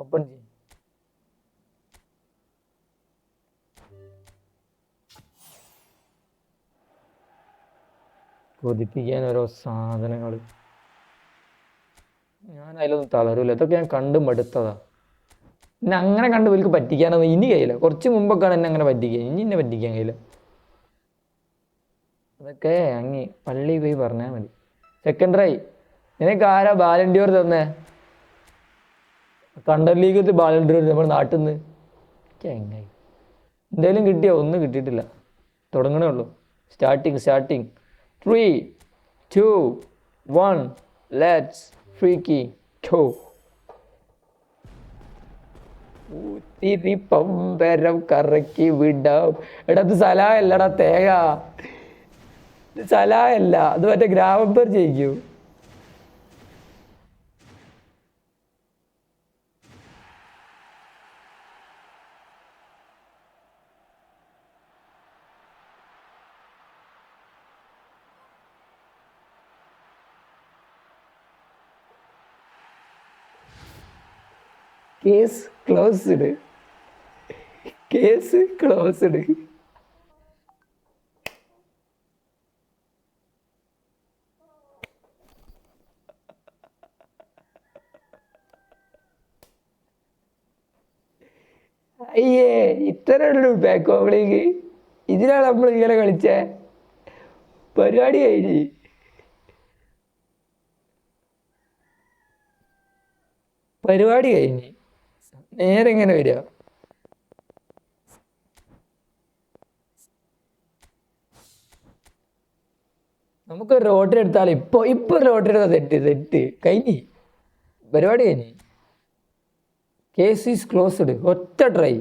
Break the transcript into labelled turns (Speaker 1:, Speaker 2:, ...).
Speaker 1: Open ചെയ്യും കൊതിപ്പിക്കാൻ ഓരോ സാധനങ്ങൾ ഞാൻ അതിലൊന്നും തളരൂല. ഇതൊക്കെ ഞാൻ കണ്ടും മടുത്തതാ എന്നെ അങ്ങനെ കണ്ട് ഇവർക്ക് പറ്റിക്കാനൊന്നും ഇനി കഴിയില്ല. കുറച്ച് മുമ്പൊക്കെയാണ് എന്നെ അങ്ങനെ പറ്റിക്കുക ഇനി എന്നെ പറ്റിക്കാൻ കഴിയില്ല. അതൊക്കെ അങ്ങി പള്ളി പോയി പറഞ്ഞാൽ മതി. സെക്കൻഡറായി നിനക്ക് ആരാ ബാലൻഡിയോർ തന്നേ? കണ്ടർ ലീഗത്ത് ബാലൻഡിയോർ നമ്മുടെ നാട്ടിൽ നിന്ന് എങ്ങനെ എന്തായാലും കിട്ടിയോ? ഒന്നും കിട്ടിയിട്ടില്ല. തുടങ്ങണേ ഉള്ളൂ. Starting starting three two one let's freaky ടു ഊത്തിരി പമ്പരം കറക്കി വിടാം. എടാ അത് സലാഹല്ലടാ തേങ്ങ. ഇത് സലാഹല്ല അത് മറ്റേ ഗ്രാമം പേർ ജയിക്കൂ. Case closed. Case closed. അയ്യേ ഇത്രയുള്ളൂ ബാക്ക് ഓവളിക്ക് ഇതിനാണ് നമ്മൾ ഇങ്ങനെ കളിച്ചേ? പരിപാടി കഴിഞ്ഞ്. പരിപാടി കഴിഞ്ഞ്. നേരെ ഇങ്ങനെ വരിക? നമുക്ക് ലോട്ടറി എടുത്താൽ ഇപ്പൊ ഇപ്പൊ ലോട്ടറി എടുത്താൽ തെറ്റ് തെറ്റ്. കഴിഞ്ഞി. പരിപാടി കഴിഞ്ഞി. കേസ് ഈസ് ക്ലോസ്ഡ് ഒറ്റ ട്രൈ